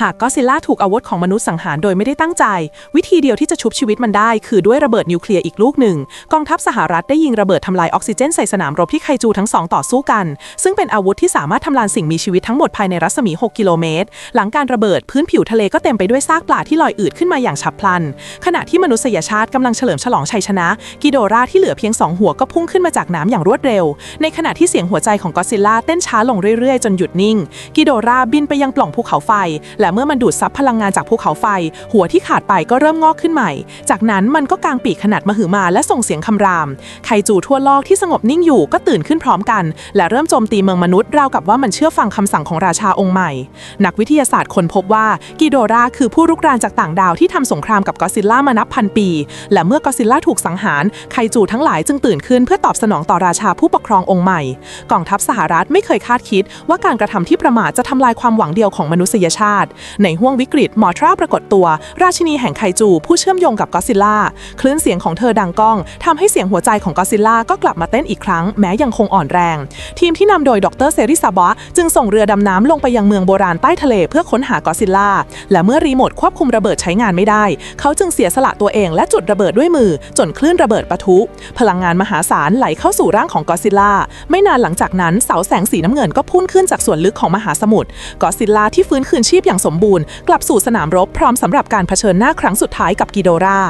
หากก็ซิลล่าถูกอาวุธของมนุษย์สังหารโดยไม่ได้ตั้งใจ วิธีเดียวที่จะชุบชีวิตมันได้ คือด้วยระเบิดนิวเคลียร์อีกลูกหนึ่ง กองทัพสหรัฐได้ยิงระเบิดทำลายออกซิเจนใส่สนามรบที่ไคจูทั้งสองต่อสู้กัน ซึ่งเป็นอาวุธที่สามารถทำลายสิ่งมีชีวิตทั้งหมดภายในรัศมี 6 กิโลเมตร หลังการระเบิดพื้นผิวทะเลก็เต็มไปด้วยซากปลาที่ลอยอืดขึ้นมาอย่างฉับพลัน ขณะที่มนุษยชาติกำลังเฉลิมฉลองชัยชนะ กิโดราที่เหลือเพียงสองหัวก็พุ่งขึ้นมาจากน้ำอย่างรวดเร็ว ในขณะที่เสียงหัวใจของก็ซิลล่าเต้นช้าลงเรื่อยๆ จนหยุดนิ่ง กิโดราบินไปยังปล่องภูเขาไฟและเมื่อมันดูดซับพลังงานจากภูเขาไฟ หัวที่ขาดไปก็เริ่มงอกขึ้นใหม่ จากนั้นมันก็กางปีกขนาดมหึมาและส่งเสียงคำราม ไคจูทั่วโลกที่สงบนิ่งอยู่ก็ตื่นขึ้นพร้อมกัน และเริ่มโจมตีเมืองมนุษย์ราวกับว่ามันเชื่อฟังคำสั่งของราชาองค์ใหม่ นักวิทยาศาสตร์ค้นพบว่ากิโดราคือผู้รุกรานจากต่างดาวที่ทำสงครามกับกอซิลล่ามานับพันปี และเมื่อกอซิลล่าถูกสังหารไคจูทั้งหลายจึงตื่นขึ้นเพื่อตอบสนองต่อราชาผู้ปกครององค์ใหม่ กองทัพสหรัฐไม่เคยคาดคิดว่าการกระทำที่ประมาทจะทำลายความหวังเดียวของมนุษยชาติในห้วงวิกฤตมอทราปรากฏตัว ราชินีแห่งไคจู ผู้เชื่อมโยงกับก็อดซิลล่าคลื่นเสียงของเธอดังก้องทำให้เสียงหัวใจของก็อดซิลล่าก็กลับมาเต้นอีกครั้ง แม้ยังคงอ่อนแรง ทีมที่นำโดยดรเซริซาบะจึงส่งเรือดำน้ำลงไปยังเมืองโบราณใต้ทะเลเพื่อค้นหาก็อดซิลล่าและเมื่อรีโมทควบคุมระเบิดใช้งานไม่ได้ เขาจึงเสียสละตัวเองและจุดระเบิดด้วยมือ จนคลื่นระเบิดปะทุ พลังงานมหาศาลไหลเข้าสู่ร่างของก็อดซิลล่าไม่นานหลังจากนั้นเสาแสงสีน้ำเงินก็พุ่งขึ้นจากส่วนลึกของมหาสมุทรก็ซิลล่าที่ฟื้นคืนชีพอย่างสมบูรณ์ กลับสู่สนามรบพร้อมสำหรับการเผชิญหน้าครั้งสุดท้ายกับกิโดรา